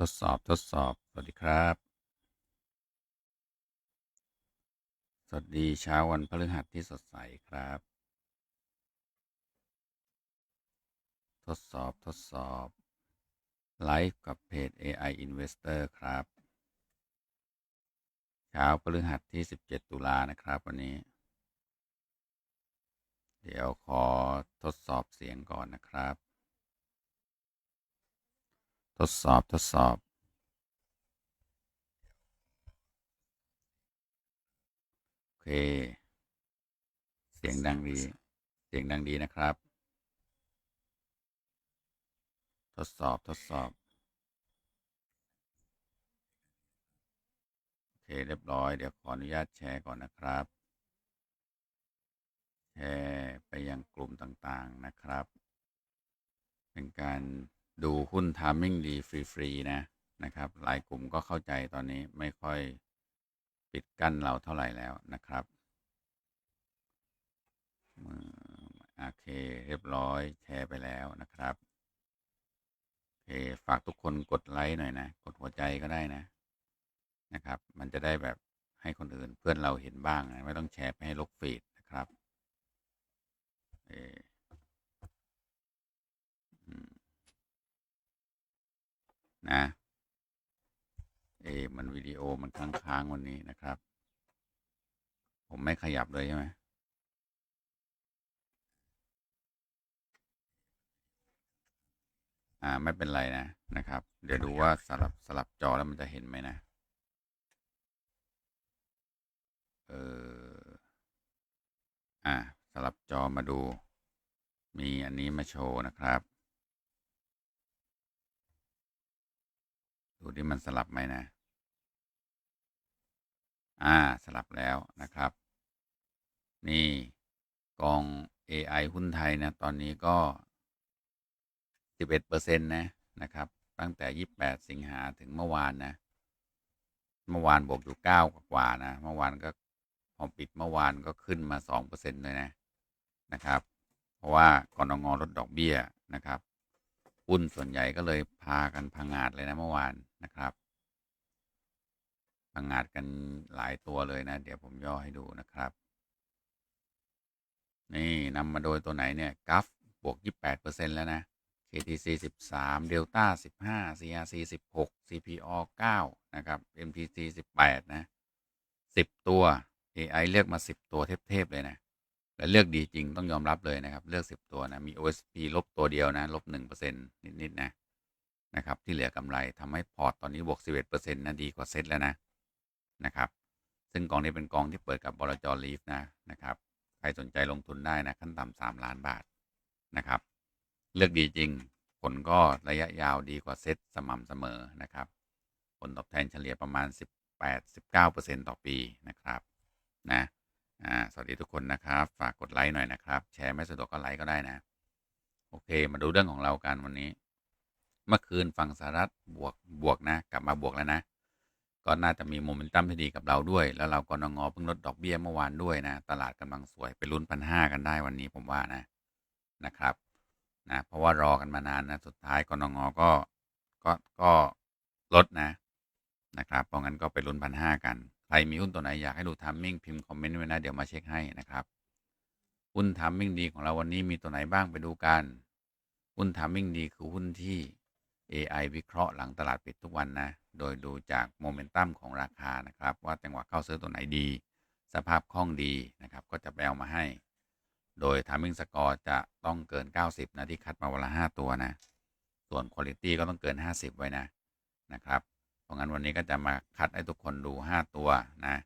ทดสอบทดสอบ สวัสดีครับ สวัสดีเช้าวันพฤหัสที่สดใสครับ ทดสอบทดสอบ ไลฟ์กับเพจ AI Investor ครับ เช้าพฤหัสที่ 17 ตุลานะครับ วันนี้ เดี๋ยวขอทดสอบเสียงก่อนนะครับ ทดสอบทดสอบ โอเค เสียงดังดี เสียงดังดีนะครับ ทดสอบทดสอบ โอเค เรียบร้อย เดี๋ยวขออนุญาตแชร์ก่อนนะครับ แชร์ไปยังกลุ่มต่างๆนะครับ เป็นการ ดูหุ้นทามมิ่งดีฟรีๆนะนะครับหลายกลุ่มก็เข้าใจตอนนี้ไม่ค่อยปิดกั้นเราเท่าไหร่แล้วนะครับมือโอเคเรียบร้อยแชร์ไปแล้วนะครับโอเคฝากทุกคนกดไลค์หน่อยนะ กดหัวใจก็ได้นะนะครับ มันจะได้แบบให้คนอื่นเพื่อนเราเห็นบ้างนะไม่ต้องแชร์ไปให้ลกฟีดนะครับเออ นะเออมันวิดีโอมันค้างๆวันนี้นะครับ ผมไม่ขยับเลยใช่ไหมอ่าไม่เป็นไรนะนะครับ เดี๋ยวดูว่าสลับสลับจอแล้วมันจะเห็นไหมนะเอออ่าสลับจอมาดู มีอันนี้มาโชว์นะครับ ดูที่มันสลับไหมนะ อ่าสลับแล้วนะครับ นี่กอง AI หุ้นไทย นะ ตอนนี้ก็ 11%นะ นะครับ ตั้งแต่ 28 สิงหาถึงเมื่อวาน นะ เมื่อวานบวกอยู่ 9 กว่านะ เมื่อวานก็พอปิดเมื่อวานก็ขึ้นมา 2%เลยนะ นะครับ เพราะว่ากรงงลดดอกเบี้ยนะครับหุ้นส่วนใหญ่ก็เลยพากันพังงาดเลยนะเมื่อวาน นะครับ พังงาดกันหลายตัวเลยนะ เดี๋ยวผมย่อให้ดูนะครับ นี่นำมาโดยตัวไหนเนี่ยกัฟบวก 28%แล้วนะ KTC 13 Delta 15 CRC 16 CPO 9 นะครับ MTC 18 นะ 10 ตัว AI เลือกมา 10 ตัวเทพ ๆ เลยนะ และเลือกดีจริงต้องยอมรับเลยนะครับ เลือก 10 ตัว นะ มี OSP ลบตัวเดียว นะ ลบ 1%นิด ๆ นะ นะครับ ที่เหลือกำไรทำให้พอร์ตตอนนี้บวก 11%นะดีกว่าเซ็ตแล้วนะนะครับ ซึ่งกองนี้เป็นกองที่เปิดกับบลจลีฟนะนะครับ ใครสนใจลงทุนได้นะขั้นต่ำ3ล้านบาทนะครับ เลือกดีจริง ผลก็ระยะยาวดีกว่าเซ็ตสม่ำเสมอนะครับ ผลตอบแทนเฉลี่ยประมาณ 18-19%ต่อปีนะครับนะสวัสดีทุกคนนะครับ ฝากกดไลค์หน่อยนะครับ แชร์ไม่สะดวกก็ไลค์ก็ได้นะ โอเค มาดูเรื่องของเรากันวันนี้ เมื่อคืนฝั่งสหรัฐบวกบวกนะ กลับมาบวกแล้วนะ ก็น่าจะมีโมเมนตัมที่ดีกับเราด้วย แล้วเราก็นงอเพิ่งลดดอกเบี้ยเมื่อวานด้วยนะ ตลาดกำลังสวยไปลุ้นพันห้ากันได้วันนี้ผมว่านะนะครับนะเพราะว่ารอกันมานานนะสุดท้ายกนงก็ก็ก็ลดนะนะครับเพราะงั้นก็ไปลุ้นพันห้ากัน ใครมีหุ้นตัวไหนอยากให้ดูทัมมิ่งพิมพ์คอมเมนต์ไว้นะเดี๋ยวมาเช็คให้นะครับหุ้นทัมมิ่งดีของเราวันนี้มีตัวไหนบ้างไปดูกันหุ้นทัมมิ่งดีคือหุ้นที่ AI วิเคราะห์หลังตลาดปิดทุกวันนะ โดยดูจากโมเมนตัมของราคานะครับ ว่าจังหวะเข้าซื้อตัวไหนดี สภาพคล่องดีนะครับ ก็จะแปลมาให้ โดย Timing Score จะต้องเกิน 90 นะที่คัดมาวันละ 5 ตัวนะ ส่วน Quality ก็ต้องเกิน 50 ไว้นะนะครับ เพราะงั้นวันนี้ก็จะมาคัดให้ทุกคนดู 5 ตัวนะ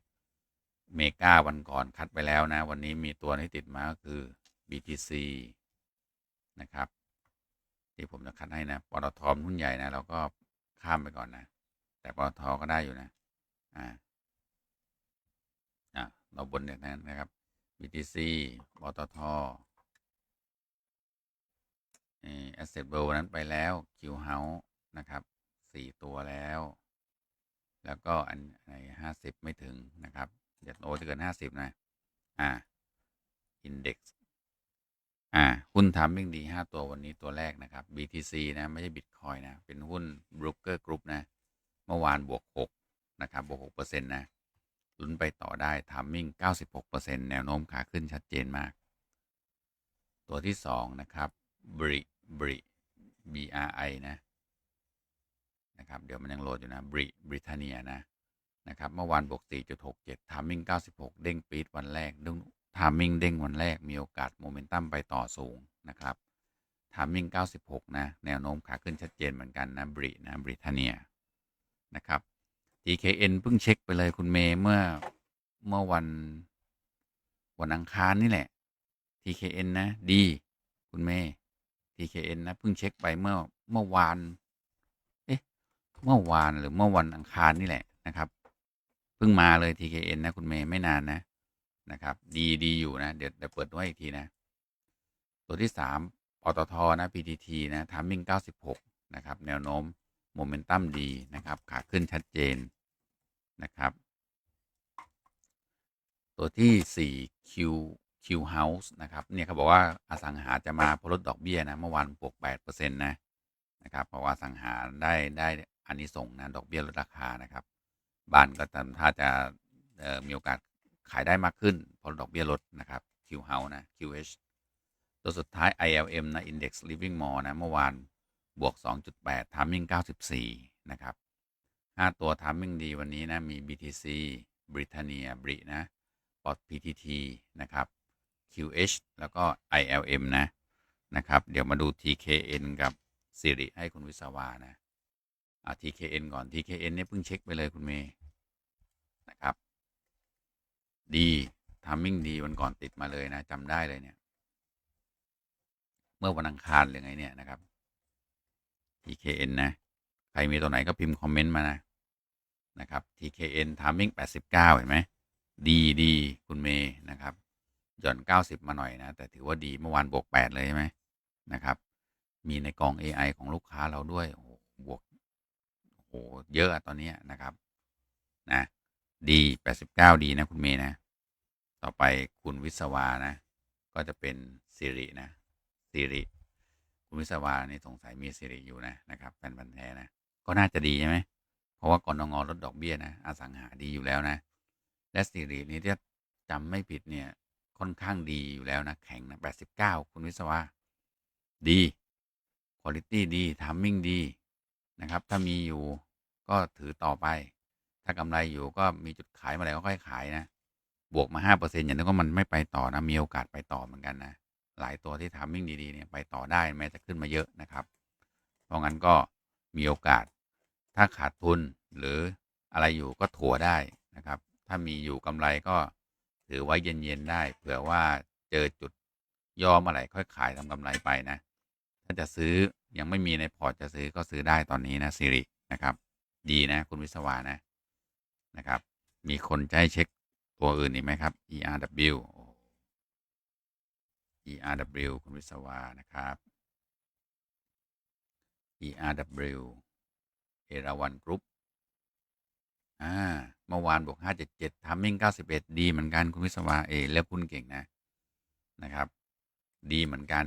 เมกาวันก่อนคัดไปแล้วนะ วันนี้มีตัวที่ติดมาก็คือ BTC นะครับ ที่ผมจะคัดให้นะปตทหุ้นใหญ่นะเราก็ข้ามไปก่อนนะ แต่ปตทก็ได้อยู่นะ อ่าอ่าเราบนเนี่ยนะครับ BTC ปตทเออ Asset World วันนั้นไปแล้ว Q House นะครับสี่ตัวแล้ว แล้วก็อันไหนห้าสิบไม่ถึงนะครับอย่าโตจะเกินห้าสิบนะ อ่า Index อ่า หุ้นทามมิ่งดีห้าตัววันนี้ตัวแรกนะครับ BTC นะ ไม่ใช่ Bitcoin นะ เป็นหุ้น Broker Group นะ เมื่อวานบวก 6 นะครับ บวก6%นะลุ้นไปต่อได้ทามมิ่ง96%แนวโน้มขาขึ้นชัดเจนมาก ตัวที่ 2 นะครับ BRI BRI BRI นะ นะครับ เดี๋ยวมันยังโหลดอยู่นะ BRI Britannia นะ นะครับ เมื่อวานบวก 4.67ทามมิ่ง96 เด้งปีดวันแรกดุ้ง ทามมิ่งเด้งวันแรกมีโอกาสโมเมนตัมไปต่อสูงนะครับทามมิ่ง96 นะ แนวโน้มขาขึ้นชัดเจนเหมือนกันนะบรินะบริทเนียนะครับ TKN เพิ่งเช็คไปเลยคุณเมย์เมื่อเมื่อวันวันอังคารนี่แหละ TKN นะดีคุณเมย์ TKN นะเพิ่งเช็คไปเมื่อเมื่อวานเอ๊ะเมื่อวานหรือเมื่อวันอังคารนี่แหละนะครับเพิ่งมาเลย TKN นะคุณเมย์ไม่นานนะ นะครับ ดีดีอยู่นะ เดี๋ยวเดี๋ยวเปิดไว้อีกทีนะ ตัวที่สามปตทนะ PTT นะทามมิ่ง96 นะครับ แนวโน้มโมเมนตัมดีนะครับ ขาขึ้นชัดเจนนะครับ ตัวที่ 4 Q Q House นะครับ เนี่ยเขาบอกว่าอสังหาจะมาพลดดอกเบี้ยนะ เมื่อวานบวก8%นะ นะครับ เพราะว่าสังหาได้ได้อันนี้ส่งนะ ดอกเบี้ยลดราคานะครับ บ้านก็ทำถ้าจะมีโอกาส ขายได้มากขึ้นพราะดอกเบี้ยลดนะครับ Q House นะ QH ตัวสุดท้าย ILM นะ Index Living Mall นะ เมื่อวานบวก 2.8 Timing 94 นะครับ 5 ตัว Timing ดีวันนี้นะ มี BTC Britannia Bri นะปอ PTT นะครับ QH แล้วก็ ILM นะ นะครับ เดี๋ยวมาดู TKN กับสิริให้คุณวิศวานะอ่า TKN ก่อน TKN เนี่ยเพิ่งเช็คไปเลยคุณเมย์ ดีทามมิ่งดีวันก่อนติดมาเลยนะจำได้เลยเนี่ย เมื่อวันอังคารหรือไงเนี่ยนะครับ TKN นะ ใครมีตัวไหนก็พิมพ์คอมเมนต์มานะนะครับ TKN ทามมิ่ง89 เห็นไหมดีดีคุณเมย์นะครับหย่อน 90 มาหน่อยนะ แต่ถือว่าดีเมื่อวานบวก 8 เลยใช่ไหมนะครับ มีในกอง AI ของลูกค้าเราด้วยโอ้โหบวกโอ้โหเยอะตอนนี้นะครับ นะ ดี89ดีนะคุณเมย์นะ ต่อไปคุณวิศวานะ ก็จะเป็นสิรินะสิริคุณวิศวานี่สงสัยมีสิริอยู่นะนะครับแฟนพันธ์แท้นะก็น่าจะดีใช่ไหมเพราะว่ากรงงลดดอกเบี้ยนะอสังหาดีอยู่แล้วนะ และสิรินี่ถ้าจำไม่ผิดเนี่ยค่อนข้างดีอยู่แล้วนะแข็งนะ89คุณวิศวาดีคุณภาพดีทามมิ่งดีนะครับ ถ้ามีอยู่ก็ถือต่อไป ถ้ากำไรอยู่ก็มีจุดขายมาแล้วก็ค่อยขายนะ บวกมาห้าเปอร์เซ็นต์อย่างนี้ก็มันไม่ไปต่อนะ มีโอกาสไปต่อเหมือนกันนะ หลายตัวที่ทามิ่งดีๆเนี่ยไปต่อได้แม้จะขึ้นมาเยอะนะครับ เพราะงั้นก็มีโอกาส ถ้าขาดทุนหรืออะไรอยู่ก็ถัวได้นะครับ ถ้ามีอยู่กำไรก็ถือไว้เย็นๆได้เผื่อว่าเจอจุดย่อเมื่อไหร่ค่อยขายทำกำไรไปนะ ถ้าจะซื้อยังไม่มีในพอร์ตจะซื้อก็ซื้อได้ตอนนี้นะสิรินะครับ ดีนะคุณวิศวานะ นะครับ มีคนจะให้เช็คตัวอื่นอีกไหมครับ ERW ERW คุณวิศวานะครับ ERW เอราวันกรุ๊ปอ่า เมื่อวานบวก 577ทามมิ่ง91 ดีเหมือนกันคุณวิศวาเอเลือกหุ้นเก่งนะ นะครับ ดีเหมือนกัน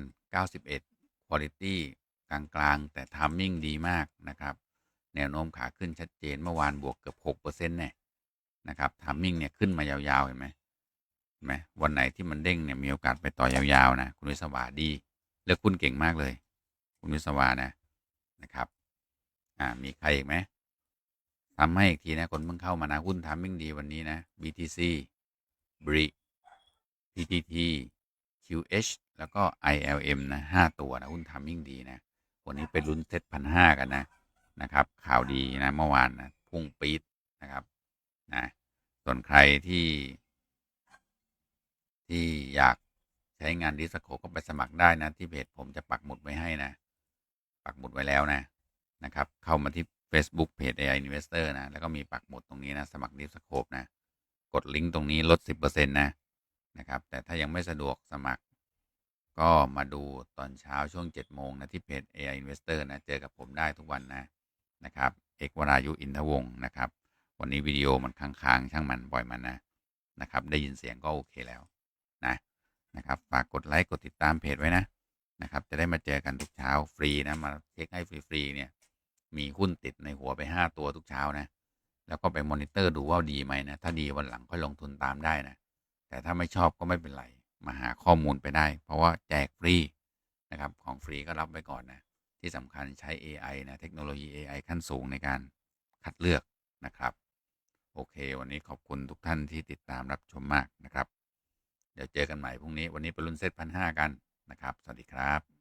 91 Quality กลางๆ แต่ทามมิ่งดีมากนะครับ แนวโน้มขาขึ้นชัดเจนเมื่อวานบวกเกือบ6%เปอร์เซ็นี่ยนะครับทามมิ่งเนี่ยขึ้นมายาวๆเห็นไหมเห็นไหมวันไหนที่มันเด้งเนี่ยมีโอกาสไปต่อยาวๆนะคุณวิศวาดีเลือกหุ้นเก่งมากเลย คุณวิศวานะนะครับ อ่ามีใครอีกไหมทำให้อีกทีนะคนเพิ่งเข้ามานะหุ้นทามมิ่งดีวันนี้นะ BTC BRI PTT QH แล้วก็ ILM นะห้าตัวนะหุ้นทามมิ่งดีนะวันนี้ไปลุ้นเซ็ตพันห้ากันนะ นะครับ ข่าวดีนะเมื่อวานนะพุ่งปี๊ดนะครับนะส่วนใครที่ ที่อยากใช้งานดิสโคก็ไปสมัครได้นะ ที่เพจผมจะปักหมุดไว้ให้นะ ปักหมุดไว้แล้วนะนะครับ เข้ามาที่ Facebook เพจ AI Investor นะ แล้วก็มีปักหมุดตรงนี้นะ สมัครดิสโคปนะ กดลิงก์ตรงนี้ลด 10%นะนะครับ แต่ถ้ายังไม่สะดวกสมัคร ก็มาดูตอนเช้าช่วง 7 โมงนะ ที่เพจ AI Investor นะ เจอกับผมได้ทุกวันนะ นะครับ เอกวรายุอินทวงศ์นะครับ วันนี้วิดีโอมันค้างๆช่างมันปล่อยมันนะนะครับ ได้ยินเสียงก็โอเคแล้วนะนะครับฝากกดไลค์กดติดตามเพจไว้นะนะครับ จะได้มาเจอกันทุกเช้าฟรีนะมาเช็คให้ฟรีๆเนี่ย มีหุ้นติดในหัวไปห้าตัวทุกเช้านะแล้วก็ไปมอนิเตอร์ดูว่าดีไหมนะ ถ้าดีวันหลังค่อยลงทุนตามได้นะ แต่ถ้าไม่ชอบก็ไม่เป็นไร มาหาข้อมูลไปได้ เพราะว่าแจกฟรีนะครับ ของฟรีก็รับไว้ก่อนนะ ที่สำคัญใช้ AI นะเทคโนโลยี AI ขั้นสูงในการคัดเลือกนะครับ โอเค วันนี้ขอบคุณทุกท่านที่ติดตามรับชมมากนะครับ เดี๋ยวเจอกันใหม่พรุ่งนี้วันนี้ไปรุ่นเซตพันห้ากันนะครับ สวัสดีครับ